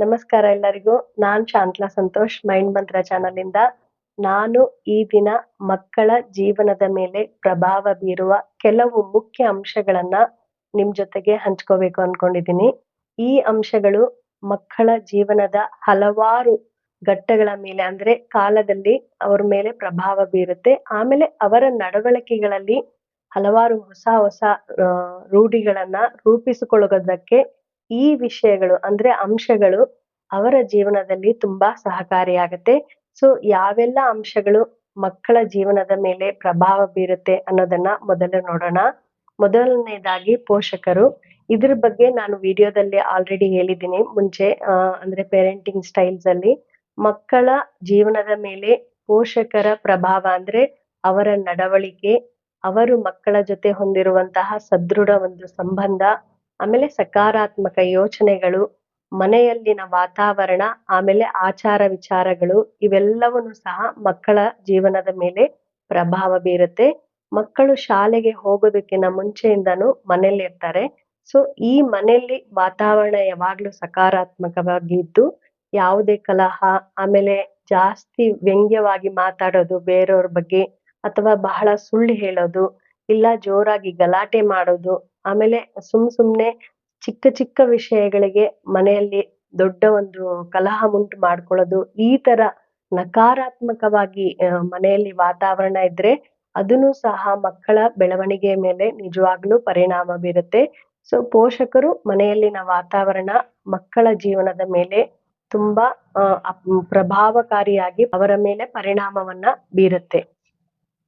ನಮಸ್ಕಾರ ಎಲ್ಲರಿಗೂ. ನಾನ್ ಶಾಂತ್ಲಾ ಸಂತೋಷ್ ಮೈಂಡ್ ಮಂತ್ರ ಚಾನಲ್ ಇಂದ ನಾನು ಈ ದಿನ ಮಕ್ಕಳ ಜೀವನದ ಮೇಲೆ ಪ್ರಭಾವ ಬೀರುವ ಕೆಲವು ಮುಖ್ಯ ಅಂಶಗಳನ್ನ ನಿಮ್ ಜೊತೆಗೆ ಹಂಚ್ಕೋಬೇಕು ಅನ್ಕೊಂಡಿದ್ದೀನಿ ಈ ಅಂಶಗಳು ಮಕ್ಕಳ ಜೀವನದ ಹಲವಾರು ಘಟ್ಟಗಳ ಮೇಲೆ ಅಂದ್ರೆ ಕಾಲದಲ್ಲಿ ಅವ್ರ ಮೇಲೆ ಪ್ರಭಾವ ಬೀರುತ್ತೆ. ಆಮೇಲೆ ಅವರ ನಡವಳಿಕೆಗಳಲ್ಲಿ ಹಲವಾರು ಹೊಸ ಹೊಸ ರೂಢಿಗಳನ್ನ ರೂಪಿಸಿಕೊಳ್ಳೋದಕ್ಕೆ ಈ ವಿಷಯಗಳು ಅಂದ್ರೆ ಅಂಶಗಳು ಅವರ ಜೀವನದಲ್ಲಿ ತುಂಬಾ ಸಹಕಾರಿಯಾಗತ್ತೆ. ಸೊ ಯಾವೆಲ್ಲ ಅಂಶಗಳು ಮಕ್ಕಳ ಜೀವನದ ಮೇಲೆ ಪ್ರಭಾವ ಬೀರುತ್ತೆ ಅನ್ನೋದನ್ನ ಮೊದಲು ನೋಡೋಣ. ಮೊದಲನೇದಾಗಿ ಪೋಷಕರು. ಇದ್ರ ಬಗ್ಗೆ ನಾನು ವಿಡಿಯೋದಲ್ಲಿ ಆಲ್ರೆಡಿ ಹೇಳಿದ್ದೀನಿ. ಮುಂಚೆ ಅಂದ್ರೆ ಪೇರೆಂಟಿಂಗ್ ಸ್ಟೈಲ್ಸ್ ಅಲ್ಲಿ ಮಕ್ಕಳ ಜೀವನದ ಮೇಲೆ ಪೋಷಕರ ಪ್ರಭಾವ ಅಂದ್ರೆ ಅವರ ನಡವಳಿಕೆ, ಅವರು ಮಕ್ಕಳ ಜೊತೆ ಹೊಂದಿರುವಂತಹ ಸದೃಢ ಒಂದು ಸಂಬಂಧ ಆಮೇಲೆ ಸಕಾರಾತ್ಮಕ ಯೋಚನೆಗಳು, ಮನೆಯಲ್ಲಿನ ವಾತಾವರಣ, ಆಮೇಲೆ ಆಚಾರ ವಿಚಾರಗಳು, ಇವೆಲ್ಲವನ್ನು ಸಹ ಮಕ್ಕಳ ಜೀವನದ ಮೇಲೆ ಪ್ರಭಾವ ಬೀರುತ್ತೆ. ಮಕ್ಕಳು ಶಾಲೆಗೆ ಹೋಗೋದಕ್ಕಿಂತ ಮುಂಚೆಯಿಂದನೂ ಮನೇಲಿ ಇರ್ತಾರೆ ಸೊ, ಈ ಮನೆಯಲ್ಲಿ ವಾತಾವರಣ ಯಾವಾಗ್ಲೂ ಸಕಾರಾತ್ಮಕವಾಗಿ ಇದ್ದು, ಯಾವುದೇ ಕಲಹ, ಆಮೇಲೆ ಜಾಸ್ತಿ ವ್ಯಂಗ್ಯವಾಗಿ ಮಾತಾಡೋದು ಬೇರೆಯವ್ರ ಬಗ್ಗೆ, ಅಥವಾ ಬಹಳ ಸುಳ್ಳು ಹೇಳೋದು, ಇಲ್ಲ ಜೋರಾಗಿ ಗಲಾಟೆ ಮಾಡೋದು ಆಮೇಲೆ ಸುಮ್ ಸುಮ್ನೆ ಚಿಕ್ಕ ಚಿಕ್ಕ ವಿಷಯಗಳಿಗೆ ಮನೆಯಲ್ಲಿ ದೊಡ್ಡ ಒಂದು ಕಲಹ ಉಂಟು ಮಾಡ್ಕೊಳ್ಳೋದು, ಈ ತರ ನಕಾರಾತ್ಮಕವಾಗಿ ಮನೆಯಲ್ಲಿ ವಾತಾವರಣ ಇದ್ರೆ ಅದನ್ನು ಸಹ ಮಕ್ಕಳ ಬೆಳವಣಿಗೆಯ ಮೇಲೆ ನಿಜವಾಗ್ಲೂ ಪರಿಣಾಮ ಬೀರುತ್ತೆ. ಸೊ ಪೋಷಕರು ಮನೆಯಲ್ಲಿನ ವಾತಾವರಣ ಮಕ್ಕಳ ಜೀವನದ ಮೇಲೆ ತುಂಬಾ ಪ್ರಭಾವಕಾರಿಯಾಗಿ ಅವರ ಮೇಲೆ ಪರಿಣಾಮವನ್ನ ಬೀರುತ್ತೆ.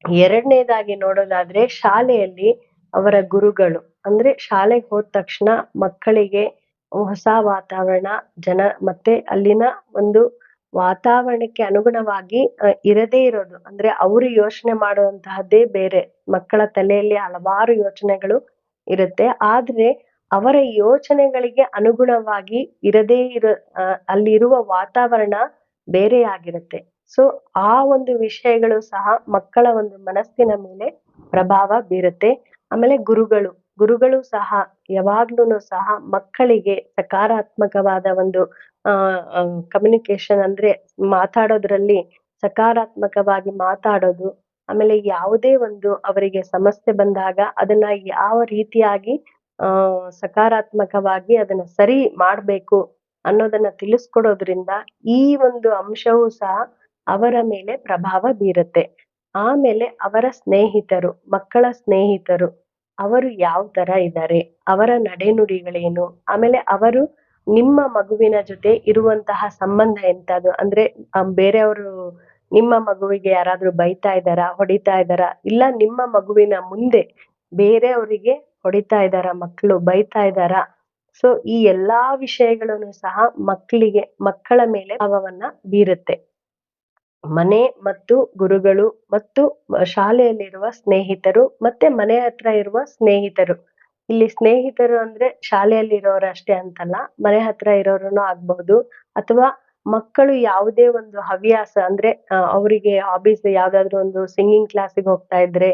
ಎರಡನೇದಾಗಿ ನೋಡೋದಾದ್ರೆ ಶಾಲೆಯಲ್ಲಿ ಅವರ ಗುರುಗಳು. ಅಂದ್ರೆ ಶಾಲೆಗೆ ಹೋದ ತಕ್ಷಣ ಮಕ್ಕಳಿಗೆ ಹೊಸ ವಾತಾವರಣ, ಜನ ಮತ್ತೆ ಅಲ್ಲಿನ ಒಂದು ವಾತಾವರಣಕ್ಕೆ ಅನುಗುಣವಾಗಿ ಇರದೇ ಇರೋದು. ಅಂದ್ರೆ ಅವರು ಯೋಚನೆ ಮಾಡುವಂತಹದ್ದೇ ಬೇರೆ. ಮಕ್ಕಳ ತಲೆಯಲ್ಲಿ ಹಲವಾರು ಯೋಚನೆಗಳು ಇರುತ್ತೆ. ಆದ್ರೆ ಅವರ ಯೋಚನೆಗಳಿಗೆ ಅನುಗುಣವಾಗಿ ಇರದೇ ಇರ ಅಲ್ಲಿರುವ ವಾತಾವರಣ ಬೇರೆಯಾಗಿರುತ್ತೆ. ಸೊ, ಆ ಒಂದು ವಿಷಯಗಳು ಸಹ ಮಕ್ಕಳ ಒಂದು ಮನಸ್ಸಿನ ಮೇಲೆ ಪ್ರಭಾವ ಬೀರುತ್ತೆ. ಆಮೇಲೆ ಗುರುಗಳು ಗುರುಗಳು ಸಹ ಯಾವಾಗ್ಲೂ ಸಹ ಮಕ್ಕಳಿಗೆ ಸಕಾರಾತ್ಮಕವಾದ ಒಂದು, ಆ ಕಮ್ಯುನಿಕೇಶನ್ ಅಂದ್ರೆ ಮಾತಾಡೋದ್ರಲ್ಲಿ ಸಕಾರಾತ್ಮಕವಾಗಿ ಮಾತಾಡೋದು, ಆಮೇಲೆ ಯಾವುದೇ ಒಂದು ಅವರಿಗೆ ಸಮಸ್ಯೆ ಬಂದಾಗ ಅದನ್ನ ಯಾವ ರೀತಿಯಾಗಿ, ಆ, ಸಕಾರಾತ್ಮಕವಾಗಿ ಅದನ್ನ ಸರಿ ಮಾಡ್ಬೇಕು ಅನ್ನೋದನ್ನ ತಿಳಿಸ್ಕೊಡೋದ್ರಿಂದ ಈ ಒಂದು ಅಂಶವೂ ಸಹ ಅವರ ಮೇಲೆ ಪ್ರಭಾವ ಬೀರುತ್ತೆ. ಆಮೇಲೆ ಅವರ ಸ್ನೇಹಿತರು, ಮಕ್ಕಳ ಸ್ನೇಹಿತರು ಅವರು ಯಾವ ತರ ಇದ್ದಾರೆ ಅವರ ನಡೆನುಡಿಗಳೇನು? ಆಮೇಲೆ ಅವರು ನಿಮ್ಮ ಮಗುವಿನ ಜೊತೆ ಇರುವಂತಹ ಸಂಬಂಧ ಎಂತದ್ದು ಅಂದ್ರೆ ಬೇರೆಯವರು ನಿಮ್ಮ ಮಗುವಿಗೆ ಯಾರಾದ್ರೂ ಬೈತಾ ಇದ್ದಾರಾ, ಹೊಡಿತಾ ಇದ್ದಾರಾ? ಇಲ್ಲ ನಿಮ್ಮ ಮಗುವಿನ ಮುಂದೆ ಬೇರೆಯವರಿಗೆ ಹೊಡಿತಾ ಇದ್ದಾರಾ ಮಕ್ಕಳು ಬೈತಾ ಇದ್ದಾರಾ? ಸೊ ಈ ಎಲ್ಲಾ ವಿಷಯಗಳನ್ನು ಸಹ ಮಕ್ಕಳಿಗೆ ಮಕ್ಕಳ ಮೇಲೆ ಪ್ರಭಾವವನ್ನ ಬೀರುತ್ತೆ. ಮನೆ ಮತ್ತು ಗುರುಗಳು ಮತ್ತು ಶಾಲೆಯಲ್ಲಿರುವ ಸ್ನೇಹಿತರು ಮತ್ತೆ ಮನೆ ಹತ್ರ ಇರುವ ಸ್ನೇಹಿತರು. ಇಲ್ಲಿ ಸ್ನೇಹಿತರು ಅಂದ್ರೆ ಶಾಲೆಯಲ್ಲಿ ಇರೋರು ಅಷ್ಟೇ ಅಂತಲ್ಲ, ಮನೆ ಹತ್ರ ಇರೋರುನು ಆಗ್ಬಹುದು ಅಥವಾ ಮಕ್ಕಳು ಯಾವುದೇ ಒಂದು ಹವ್ಯಾಸ ಅಂದ್ರೆ ಅವರಿಗೆ ಹಾಬೀಸ್ ಯಾವ್ದಾದ್ರು ಒಂದು ಸಿಂಗಿಂಗ್ ಕ್ಲಾಸಿಗೆ ಹೋಗ್ತಾ ಇದ್ರೆ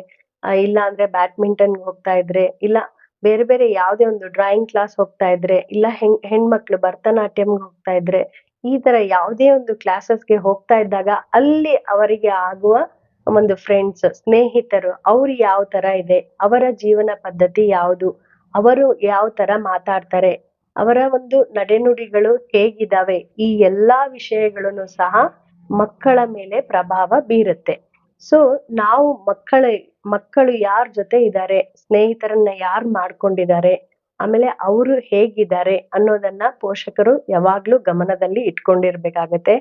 ಇಲ್ಲ ಅಂದ್ರೆ ಬ್ಯಾಡ್ಮಿಂಟನ್ ಹೋಗ್ತಾ ಇದ್ರೆ, ಇಲ್ಲ ಬೇರೆ ಬೇರೆ ಯಾವುದೇ ಒಂದು ಡ್ರಾಯಿಂಗ್ ಕ್ಲಾಸ್ ಹೋಗ್ತಾ ಇದ್ರೆ, ಇಲ್ಲ ಹೆಣ್, ಹೆಣ್ಮಕ್ಳು ಭರತನಾಟ್ಯಂಗೆ ಹೋಗ್ತಾ ಇದ್ರೆ ಈ ತರ ಯಾವುದೇ ಒಂದು ಕ್ಲಾಸಸ್ಗೆ ಹೋಗ್ತಾ ಇದ್ದಾಗ ಅಲ್ಲಿ ಅವರಿಗೆ ಆಗುವ ಒಂದು ಫ್ರೆಂಡ್ಸ್ ಸ್ನೇಹಿತರು ಅವ್ರು ಯಾವ ತರ ಇದೆ, ಅವರ ಜೀವನ ಪದ್ಧತಿ ಯಾವುದು, ಅವರು ಯಾವ ತರ ಮಾತಾಡ್ತಾರೆ, ಅವರ ಒಂದು ನಡೆನುಡಿಗಳು ಹೇಗಿದಾವೆ, ಈ ಎಲ್ಲಾ ವಿಷಯಗಳನ್ನು ಸಹ ಮಕ್ಕಳ ಮೇಲೆ ಪ್ರಭಾವ ಬೀರುತ್ತೆ. ಸೊ ನಾವು ಮಕ್ಕಳ, ಮಕ್ಕಳು ಯಾರ ಜೊತೆ ಇದ್ದಾರೆ, ಸ್ನೇಹಿತರನ್ನ ಯಾರು ಮಾಡ್ಕೊಂಡಿದ್ದಾರೆ ಆಮೇಲೆ ಅವರು ಹೇಗಿದ್ದಾರೆ ಅನ್ನೋದನ್ನ ಪೋಷಕರು ಯಾವಾಗ್ಲೂ ಗಮನದಲ್ಲಿ ಇಟ್ಕೊಂಡಿರ್ಬೇಕಾಗತ್ತೆ.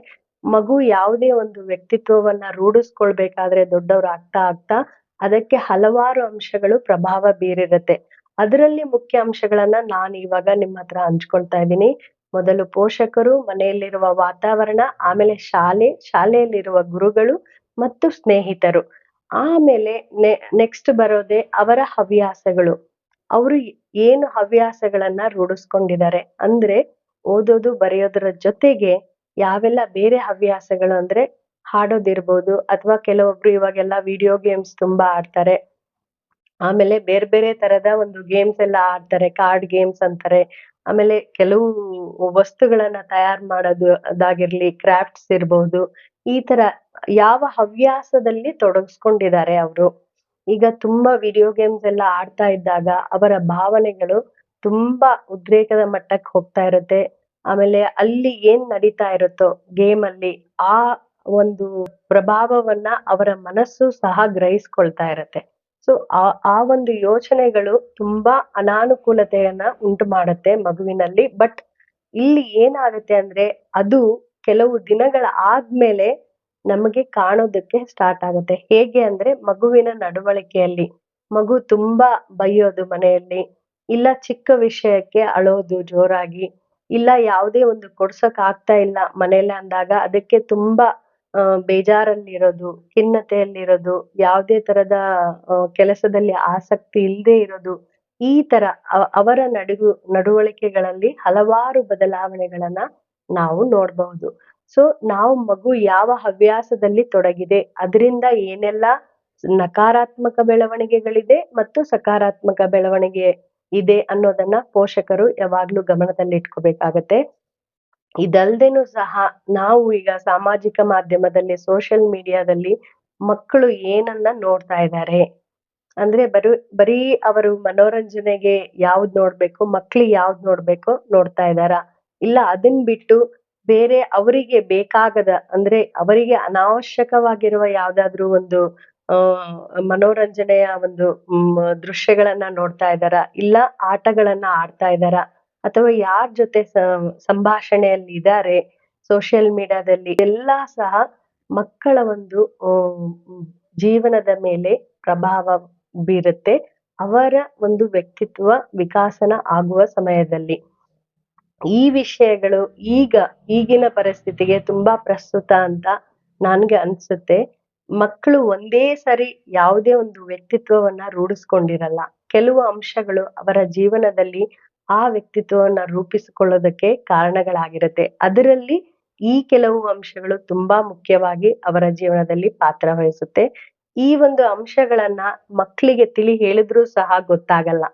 ಮಗು ಯಾವುದೇ ಒಂದು ವ್ಯಕ್ತಿತ್ವವನ್ನ ರೂಢಿಸ್ಕೊಳ್ಬೇಕಾದ್ರೆ ದೊಡ್ಡವ್ರು ಆಗ್ತಾ ಆಗ್ತಾ ಅದಕ್ಕೆ ಹಲವಾರು ಅಂಶಗಳು ಪ್ರಭಾವ ಬೀರಿರುತ್ತೆ. ಅದರಲ್ಲಿ ಮುಖ್ಯ ಅಂಶಗಳನ್ನ ನಾನು ಇವಾಗ ನಿಮ್ಮ ಹತ್ರ ಹಂಚ್ಕೊಳ್ತಾ ಇದ್ದೀನಿ. ಮೊದಲು ಪೋಷಕರು, ಮನೆಯಲ್ಲಿರುವ ವಾತಾವರಣ, ಆಮೇಲೆ ಶಾಲೆ, ಶಾಲೆಯಲ್ಲಿರುವ ಗುರುಗಳು ಮತ್ತು ಸ್ನೇಹಿತರು. ಆಮೇಲೆ ನೆಕ್ಸ್ಟ್ ಬರೋದೇ ಅವರ ಹವ್ಯಾಸಗಳು. ಅವರು ಏನು ಹವ್ಯಾಸಗಳನ್ನ ರೂಢಿಸ್ಕೊಂಡಿದ್ದಾರೆ? ಅಂದ್ರೆ ಓದೋದು, ಬರೆಯೋದರ ಜೊತೆಗೆ ಯಾವೆಲ್ಲ ಬೇರೆ ಹವ್ಯಾಸಗಳು ಅಂದ್ರೆ ಹಾಡೋದಿರ್ಬೋದು ಅಥವಾ ಕೆಲವೊಬ್ರು ಇವಾಗೆಲ್ಲ ವಿಡಿಯೋ ಗೇಮ್ಸ್ ತುಂಬಾ ಆಡ್ತಾರೆ. ಆಮೇಲೆ ಬೇರೆ ಬೇರೆ ತರದ ಒಂದು ಗೇಮ್ಸ್ ಎಲ್ಲ ಆಡ್ತಾರೆ ಕಾರ್ಡ್ ಗೇಮ್ಸ್ ಅಂತಾರೆ. ಆಮೇಲೆ ಕೆಲವು ವಸ್ತುಗಳನ್ನ ತಯಾರು ಮಾಡೋದು, ಅದಾಗಿರ್ಲಿ ಕ್ರಾಫ್ಟ್ಸ್ ಇರ್ಬಹುದು ಈ ತರ ಯಾವ ಹವ್ಯಾಸದಲ್ಲಿ ತೊಡಗಿಸ್ಕೊಂಡಿದ್ದಾರೆ ಅವರು? ಈಗ ತುಂಬಾ ವಿಡಿಯೋ ಗೇಮ್ಸ್ ಎಲ್ಲ ಆಡ್ತಾ ಇದ್ದಾಗ ಅವರ ಭಾವನೆಗಳು ತುಂಬಾ ಉದ್ರೇಕದ ಮಟ್ಟಕ್ಕೆ ಹೋಗ್ತಾ ಇರುತ್ತೆ. ಆಮೇಲೆ ಅಲ್ಲಿ ಏನ್ ನಡೀತಾ ಇರುತ್ತೋ ಗೇಮ್ ಅಲ್ಲಿ ಆ ಒಂದು ಪ್ರಭಾವವನ್ನ ಅವರ ಮನಸ್ಸು ಸಹ ಗ್ರಹಿಸ್ಕೊಳ್ತಾ ಇರತ್ತೆ. ಸೊ ಆ ಆ ಒಂದು ಯೋಚನೆಗಳು ತುಂಬಾ ಅನಾನುಕೂಲತೆಯನ್ನ ಉಂಟು ಮಾಡುತ್ತೆ ಮಗುವಿನಲ್ಲಿ. ಬಟ್ ಇಲ್ಲಿ ಏನಾಗುತ್ತೆ ಅಂದ್ರೆ ಅದು ಕೆಲವು ದಿನಗಳ ಆದ್ಮೇಲೆ ನಮಗೆ ಕಾಣೋದಕ್ಕೆ ಸ್ಟಾರ್ಟ್ ಆಗುತ್ತೆ. ಹೇಗೆ ಅಂದ್ರೆ ಮಗುವಿನ ನಡವಳಿಕೆಯಲ್ಲಿ. ಮಗು ತುಂಬಾ ಬೈಯೋದು ಮನೆಯಲ್ಲಿ. ಇಲ್ಲ ಚಿಕ್ಕ ವಿಷಯಕ್ಕೆ ಅಳೋದು ಜೋರಾಗಿ. ಇಲ್ಲ ಯಾವುದೇ ಒಂದು ಕೊಡ್ಸಕ್ ಆಗ್ತಾ ಇಲ್ಲ ಮನೇಲಿ ಅಂದಾಗ ಅದಕ್ಕೆ ತುಂಬಾ ಬೇಜಾರಲ್ಲಿರೋದು, ಖಿನ್ನತೆಯಲ್ಲಿರೋದು, ಯಾವುದೇ ತರದ ಕೆಲಸದಲ್ಲಿ ಆಸಕ್ತಿ ಇಲ್ಲದೆ ಇರೋದು. ಈ ತರ ಅವರ ನಡುಗು, ನಡವಳಿಕೆಗಳಲ್ಲಿ ಹಲವಾರು ಬದಲಾವಣೆಗಳನ್ನ ನಾವು ನೋಡ್ಬಹುದು. ಸೊ ನಾವು ಮಗು ಯಾವ ಹವ್ಯಾಸದಲ್ಲಿ ತೊಡಗಿದೆ, ಅದರಿಂದ ಏನೆಲ್ಲ ನಕಾರಾತ್ಮಕ ಬೆಳವಣಿಗೆಗಳಿದೆ ಮತ್ತು ಸಕಾರಾತ್ಮಕ ಬೆಳವಣಿಗೆ ಇದೆ ಅನ್ನೋದನ್ನ ಪೋಷಕರು ಯಾವಾಗ್ಲೂ ಗಮನದಲ್ಲಿ ಇಟ್ಕೋಬೇಕಾಗತ್ತೆ ಇದಲ್ದೇನು ಸಹ ನಾವು ಈಗ ಸಾಮಾಜಿಕ ಮಾಧ್ಯಮದಲ್ಲಿ, ಸೋಷಿಯಲ್ ಮೀಡಿಯಾದಲ್ಲಿ ಮಕ್ಕಳು ಏನನ್ನ ನೋಡ್ತಾ ಇದ್ದಾರೆ. ಅಂದ್ರೆ ಬರೀ ಬರೀ ಅವರು ಮನೋರಂಜನೆಗೆ ಯಾವ್ದ್ ನೋಡ್ಬೇಕು, ಮಕ್ಳು ಯಾವ್ದ್ ನೋಡ್ಬೇಕು ನೋಡ್ತಾ ಇದಾರ ಇಲ್ಲ, ಅದನ್ ಬಿಟ್ಟು ಬೇರೆ ಅವರಿಗೆ ಬೇಕಾಗದ, ಅಂದ್ರೆ ಅವರಿಗೆ ಅನಾವಶ್ಯಕವಾಗಿರುವ ಯಾವ್ದಾದ್ರು ಒಂದು, ಆ, ಮನೋರಂಜನೆಯ ಒಂದು ಹ್ಮ್ ದೃಶ್ಯಗಳನ್ನ ನೋಡ್ತಾ ಇದ್ದಾರಾ? ಇಲ್ಲ ಆಟಗಳನ್ನ ಆಡ್ತಾ ಇದ್ದಾರಾ? ಅಥವಾ ಯಾರ್ ಜೊತೆ ಸಂಭಾಷಣೆಯಲ್ಲಿ ಇದ್ದಾರೆ ಸೋಷಿಯಲ್ ಮೀಡಿಯಾದಲ್ಲಿ ಎಲ್ಲಾ ಸಹ ಮಕ್ಕಳ ಒಂದು ಜೀವನದ ಮೇಲೆ ಪ್ರಭಾವ ಬೀರುತ್ತೆ. ಅವರ ಒಂದು ವ್ಯಕ್ತಿತ್ವ ವಿಕಾಸನ ಆಗುವ ಸಮಯದಲ್ಲಿ. ಈ ವಿಷಯಗಳು ಈಗ ಈಗಿನ ಪರಿಸ್ಥಿತಿಗೆ ತುಂಬಾ ಪ್ರಸ್ತುತ ಅಂತ ನನ್ಗೆ ಅನ್ಸುತ್ತೆ. ಮಕ್ಕಳು ಒಂದೇ ಸರಿ ಯಾವುದೇ ಒಂದು ವ್ಯಕ್ತಿತ್ವವನ್ನ ರೂಢಿಸ್ಕೊಂಡಿರಲ್ಲ. ಕೆಲವು ಅಂಶಗಳು ಅವರ ಜೀವನದಲ್ಲಿ ಆ ವ್ಯಕ್ತಿತ್ವವನ್ನ ರೂಪಿಸಿಕೊಳ್ಳೋದಕ್ಕೆ ಕಾರಣಗಳಾಗಿರುತ್ತೆ. ಅದರಲ್ಲಿ ಈ ಕೆಲವು ಅಂಶಗಳು ತುಂಬಾ ಮುಖ್ಯವಾಗಿ ಅವರ ಜೀವನದಲ್ಲಿ ಪಾತ್ರ ವಹಿಸುತ್ತೆ. ಈ ಒಂದು ಅಂಶಗಳನ್ನ ಮಕ್ಕಳಿಗೆ ತಿಳಿ ಹೇಳಿದ್ರೂ ಸಹ ಗೊತ್ತಾಗಲ್ಲ.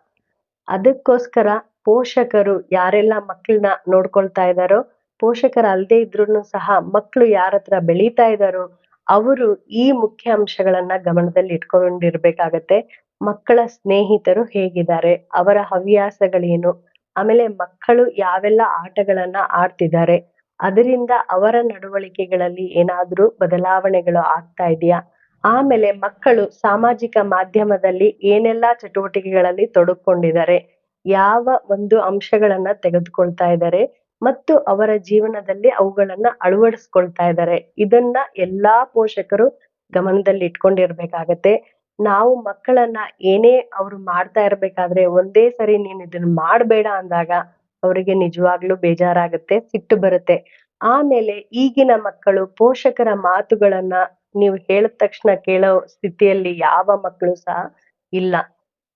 ಅದಕ್ಕೋಸ್ಕರ ಪೋಷಕರು ಯಾರೆಲ್ಲ ಮಕ್ಕಳನ್ನ ನೋಡ್ಕೊಳ್ತಾ ಇದ್ದಾರೋ, ಪೋಷಕರು ಅಲ್ಲದೆ ಇದ್ರೂನು ಸಹ ಮಕ್ಕಳು ಯಾರ ಹತ್ರ ಬೆಳೀತಾ ಇದ್ದಾರೋ, ಅವರು ಈ ಮುಖ್ಯ ಅಂಶಗಳನ್ನ ಗಮನದಲ್ಲಿ ಇಟ್ಕೊಂಡಿರ್ಬೇಕಾಗತ್ತೆ. ಮಕ್ಕಳ ಸ್ನೇಹಿತರು ಹೇಗಿದ್ದಾರೆ, ಅವರ ಹವ್ಯಾಸಗಳೇನು, ಆಮೇಲೆ ಮಕ್ಕಳು ಯಾವೆಲ್ಲ ಆಟಗಳನ್ನ ಆಡ್ತಿದ್ದಾರೆ, ಅದರಿಂದ ಅವರ ನಡವಳಿಕೆಗಳಲ್ಲಿ ಏನಾದರೂ ಬದಲಾವಣೆಗಳು ಆಗ್ತಾ ಇದೆಯಾ? ಆಮೇಲೆ ಮಕ್ಕಳು ಸಾಮಾಜಿಕ ಮಾಧ್ಯಮದಲ್ಲಿ ಏನೆಲ್ಲ ಚಟುವಟಿಕೆಗಳಲ್ಲಿ ತೊಡಕೊಂಡಿದ್ದಾರೆ ಯಾವ ಒಂದು ಅಂಶಗಳನ್ನ ತೆಗೆದುಕೊಳ್ತಾ ಇದ್ದಾರೆ ಮತ್ತು ಅವರ ಜೀವನದಲ್ಲಿ ಅವುಗಳನ್ನ ಅಳವಡಿಸ್ಕೊಳ್ತಾ ಇದ್ದಾರೆ. ಇದನ್ನ ಎಲ್ಲಾ ಪೋಷಕರು ಗಮನದಲ್ಲಿ ಇಟ್ಕೊಂಡಿರ್ಬೇಕಾಗತ್ತೆ. ನಾವು ಮಕ್ಕಳನ್ನ ಏನೇ ಅವ್ರು ಮಾಡ್ತಾ ಇರ್ಬೇಕಾದ್ರೆ ಒಂದೇ ಸರಿ ನೀನ್ ಇದನ್ನ ಮಾಡಬೇಡ ಅಂದಾಗ ಅವರಿಗೆ ನಿಜವಾಗ್ಲೂ ಬೇಜಾರಾಗುತ್ತೆ, ಸಿಟ್ಟು ಬರುತ್ತೆ. ಆಮೇಲೆ ಈಗಿನ ಮಕ್ಕಳು ಪೋಷಕರ ಮಾತುಗಳನ್ನ ನೀವು ಹೇಳಿದ ತಕ್ಷಣ ಕೇಳೋ ಸ್ಥಿತಿಯಲ್ಲಿ ಯಾವ ಮಕ್ಕಳು ಸಹ ಇಲ್ಲ.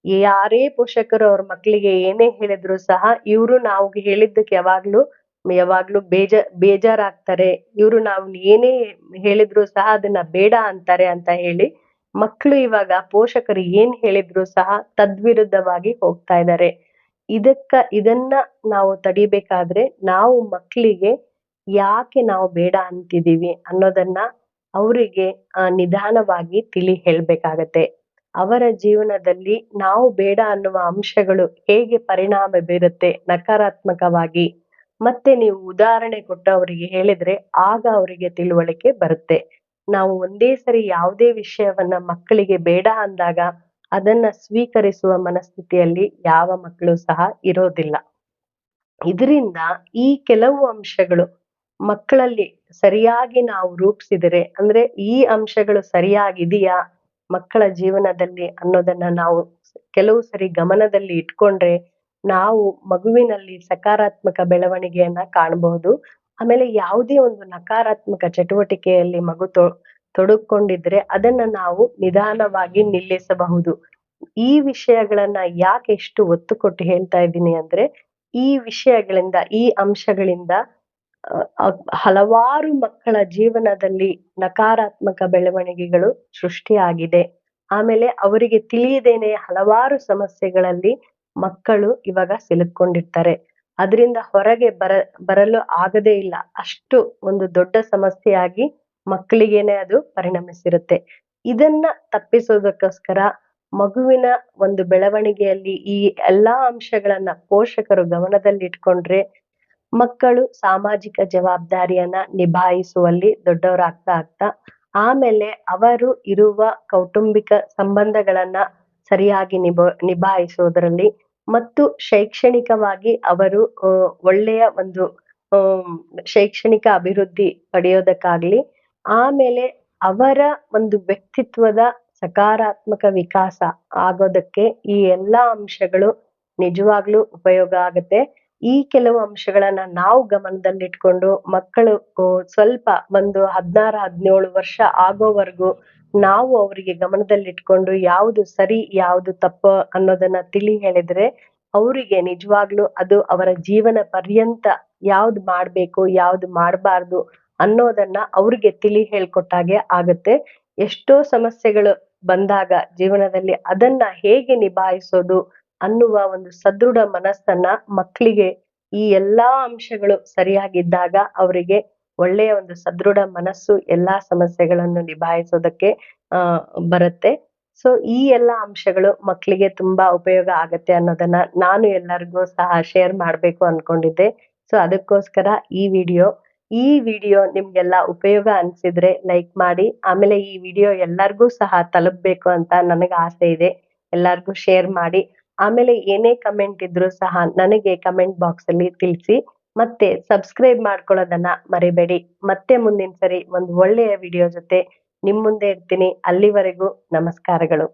ಯಾರೇ ಪೋಷಕರು ಅವ್ರ ಮಕ್ಕಳಿಗೆ ಏನೇ ಹೇಳಿದ್ರು ಸಹ ಇವ್ರು ನಾವು ಹೇಳಿದ್ದಕ್ಕೆ ಯಾವಾಗ್ಲೂ ಯಾವಾಗ್ಲೂ ಬೇಜ, ಬೇಜಾರಾಗ್ತಾರೆ. ಇವ್ರು ನಾವು ಏನೇ ಹೇಳಿದ್ರು ಸಹ ಅದನ್ನ ಬೇಡ ಅಂತಾರೆ ಅಂತ ಹೇಳಿ ಮಕ್ಕಳು ಇವಾಗ ಪೋಷಕರು ಏನ್ ಹೇಳಿದ್ರು ಸಹ ತದ್ವಿರುದ್ಧವಾಗಿ ಹೋಗ್ತಾ ಇದ್ದಾರೆ ಇದಕ್ಕ, ಇದನ್ನ ನಾವು ತಡಿಬೇಕಾದ್ರೆ ನಾವು ಮಕ್ಕಳಿಗೆ ಯಾಕೆ ನಾವು ಬೇಡ ಅಂತಿದೀವಿ ಅನ್ನೋದನ್ನ ಅವರಿಗೆ ನಿಧಾನವಾಗಿ ತಿಳಿ ಹೇಳ್ಬೇಕಾಗತ್ತೆ. ಅವರ ಜೀವನದಲ್ಲಿ ನಾವು ಬೇಡ ಅನ್ನುವ ಅಂಶಗಳು ಹೇಗೆ ಪರಿಣಾಮ ಬೀರುತ್ತೆ ನಕಾರಾತ್ಮಕವಾಗಿ. ಮತ್ತೆ ನೀವು ಉದಾಹರಣೆ ಕೊಟ್ಟು ಅವರಿಗೆ ಹೇಳಿದ್ರೆ ಆಗ ಅವರಿಗೆ ತಿಳುವಳಿಕೆ ಬರುತ್ತೆ. ನಾವು ಒಂದೇ ಸರಿ ಯಾವುದೇ ವಿಷಯವನ್ನ ಮಕ್ಕಳಿಗೆ ಬೇಡ ಅಂದಾಗ ಅದನ್ನ ಸ್ವೀಕರಿಸುವ ಮನಸ್ಥಿತಿಯಲ್ಲಿ ಯಾವ ಮಕ್ಕಳು ಸಹ ಇರೋದಿಲ್ಲ. ಇದರಿಂದ ಈ ಕೆಲವು ಅಂಶಗಳು ಮಕ್ಕಳಲ್ಲಿ ಸರಿಯಾಗಿ ನಾವು ರೂಪಿಸಿದರೆ ಅಂದ್ರೆ ಈ ಅಂಶಗಳು ಸರಿಯಾಗಿದೆಯಾ? ಮಕ್ಕಳ ಜೀವನದಲ್ಲಿ ಅನ್ನೋದನ್ನ ನಾವು ಕೆಲವು ಸರಿ ಗಮನದಲ್ಲಿ ಇಟ್ಕೊಂಡ್ರೆ ನಾವು ಮಗುವಿನಲ್ಲಿ ಸಕಾರಾತ್ಮಕ ಬೆಳವಣಿಗೆಯನ್ನ ಕಾಣಬಹುದು ಆಮೇಲೆ ಯಾವುದೇ ಒಂದು ನಕಾರಾತ್ಮಕ ಚಟುವಟಿಕೆಯಲ್ಲಿ ಮಗು ತೊ ತೊಡಕೊಂಡಿದ್ರೆ ಅದನ್ನ ನಾವು ನಿಧಾನವಾಗಿ ನಿಲ್ಲಿಸಬಹುದು. ಈ ವಿಷಯಗಳನ್ನ ಯಾಕೆ ಎಷ್ಟು ಒತ್ತು ಕೊಟ್ಟು ಹೇಳ್ತಾ ಇದ್ದೀನಿ ಅಂದ್ರೆ ಈ ವಿಷಯಗಳಿಂದ, ಈ ಅಂಶಗಳಿಂದ ಹಲವಾರು ಮಕ್ಕಳ ಜೀವನದಲ್ಲಿ ನಕಾರಾತ್ಮಕ ಬೆಳವಣಿಗೆಗಳು ಸೃಷ್ಟಿಯಾಗಿದೆ. ಆಮೇಲೆ ಅವರಿಗೆ ತಿಳಿಯದೇನೆ ಹಲವಾರು ಸಮಸ್ಯೆಗಳಲ್ಲಿ ಮಕ್ಕಳು ಇವಾಗ ಸಿಲುಕೊಂಡಿರ್ತಾರೆ. ಅದರಿಂದ ಹೊರಗೆ ಬರ, ಬರಲು ಆಗದೇ ಇಲ್ಲ. ಅಷ್ಟು ಒಂದು ದೊಡ್ಡ ಸಮಸ್ಯೆಯಾಗಿ ಮಕ್ಕಳಿಗೇನೆ ಅದು ಪರಿಣಮಿಸಿರುತ್ತೆ. ಇದನ್ನ ತಪ್ಪಿಸೋದಕ್ಕೋಸ್ಕರ ಮಗುವಿನ ಒಂದು ಬೆಳವಣಿಗೆಯಲ್ಲಿ ಈ ಎಲ್ಲಾ ಅಂಶಗಳನ್ನ ಪೋಷಕರು ಗಮನದಲ್ಲಿಟ್ಕೊಂಡ್ರೆ ಮಕ್ಕಳು ಸಾಮಾಜಿಕ ಜವಾಬ್ದಾರಿಯನ್ನ ನಿಭಾಯಿಸುವಲ್ಲಿ ದೊಡ್ಡವರಾಗ್ತಾ ಆಗ್ತಾ, ಆಮೇಲೆ ಅವರು ಇರುವ ಕೌಟುಂಬಿಕ ಸಂಬಂಧಗಳನ್ನ ಸರಿಯಾಗಿ ನಿಭ ನಿಭಾಯಿಸುವುದರಲ್ಲಿ ಮತ್ತು ಶೈಕ್ಷಣಿಕವಾಗಿ ಅವರು ಒಳ್ಳೆಯ ಒಂದು ಶೈಕ್ಷಣಿಕ ಅಭಿವೃದ್ಧಿ ಪಡೆಯೋದಕ್ಕಾಗ್ಲಿ, ಆಮೇಲೆ ಅವರ ಒಂದು ವ್ಯಕ್ತಿತ್ವದ ಸಕಾರಾತ್ಮಕ ವಿಕಾಸ ಆಗೋದಕ್ಕೆ ಈ ಎಲ್ಲಾ ಅಂಶಗಳು ನಿಜವಾಗ್ಲೂ ಉಪಯೋಗ ಆಗುತ್ತೆ. ಈ ಕೆಲವು ಅಂಶಗಳನ್ನ ನಾವು ಗಮನದಲ್ಲಿಟ್ಕೊಂಡು ಮಕ್ಕಳು ಸ್ವಲ್ಪ ಒಂದು ಹದ್ನಾರು, ಹದಿನೇಳು ವರ್ಷ ಆಗೋವರೆಗೂ ನಾವು ಅವರಿಗೆ ಗಮನದಲ್ಲಿಟ್ಕೊಂಡು ಯಾವುದು ಸರಿ, ಯಾವುದು ತಪ್ಪು ಅನ್ನೋದನ್ನ ತಿಳಿ ಹೇಳಿದ್ರೆ ಅವರಿಗೆ ನಿಜವಾಗ್ಲೂ ಅದು ಅವರ ಜೀವನ ಪರ್ಯಂತ ಯಾವ್ದು ಮಾಡ್ಬೇಕು, ಯಾವ್ದು ಮಾಡಬಾರ್ದು ಅನ್ನೋದನ್ನ ಅವ್ರಿಗೆ ತಿಳಿ ಹೇಳ್ಕೊಟ್ಟಾಗೆ ಆಗುತ್ತೆ. ಎಷ್ಟೋ ಸಮಸ್ಯೆಗಳು ಬಂದಾಗ ಜೀವನದಲ್ಲಿ ಅದನ್ನ ಹೇಗೆ ನಿಭಾಯಿಸೋದು ಅನ್ನುವ ಒಂದು ಸದೃಢ ಮನಸ್ಸನ್ನ ಮಕ್ಕಳಿಗೆ ಈ ಎಲ್ಲಾ ಅಂಶಗಳು ಸರಿಯಾಗಿದ್ದಾಗ ಅವರಿಗೆ ಒಳ್ಳೆಯ ಒಂದು ಸದೃಢ ಮನಸ್ಸು ಎಲ್ಲಾ ಸಮಸ್ಯೆಗಳನ್ನು ನಿಭಾಯಿಸೋದಕ್ಕೆ, ಆ, ಬರುತ್ತೆ. ಸೊ ಈ ಎಲ್ಲಾ ಅಂಶಗಳು ಮಕ್ಕಳಿಗೆ ತುಂಬಾ ಉಪಯೋಗ ಆಗತ್ತೆ ಅನ್ನೋದನ್ನ ನಾನು ಎಲ್ಲರಿಗೂ ಸಹ ಶೇರ್ ಮಾಡ್ಬೇಕು ಅನ್ಕೊಂಡಿದ್ದೆ. ಸೊ ಅದಕ್ಕೋಸ್ಕರ ಈ ವಿಡಿಯೋ ಈ ವಿಡಿಯೋ ನಿಮ್ಗೆಲ್ಲ ಉಪಯೋಗ ಅನ್ಸಿದ್ರೆ ಲೈಕ್ ಮಾಡಿ, ಆಮೇಲೆ ಈ ವಿಡಿಯೋ ಎಲ್ಲರಿಗೂ ಸಹ ತಲುಪ್ಬೇಕು ಅಂತ ನನಗೆ ಆಸೆ ಇದೆ. ಎಲ್ಲರಿಗೂ ಶೇರ್ ಮಾಡಿ ಆಮೇಲೆ ಏನೇ ಕಮೆಂಟ್ ಇದ್ರೂ ಸಹ ನನಗೆ ಕಮೆಂಟ್ ಬಾಕ್ಸ್ ಅಲ್ಲಿ ತಿಳಿಸಿ, ಮತ್ತೆ ಸಬ್ಸ್ಕ್ರೈಬ್ ಮಾಡ್ಕೊಳ್ಳೋದನ್ನ ಮರಿಬೇಡಿ. ಮತ್ತೆ ಮುಂದಿನ ಸರಿ ಒಂದು ಒಳ್ಳೆಯ ವಿಡಿಯೋ ಜೊತೆ ನಿಮ್ ಮುಂದೆ ಇರ್ತೀನಿ. ಅಲ್ಲಿವರೆಗೂ ನಮಸ್ಕಾರಗಳು.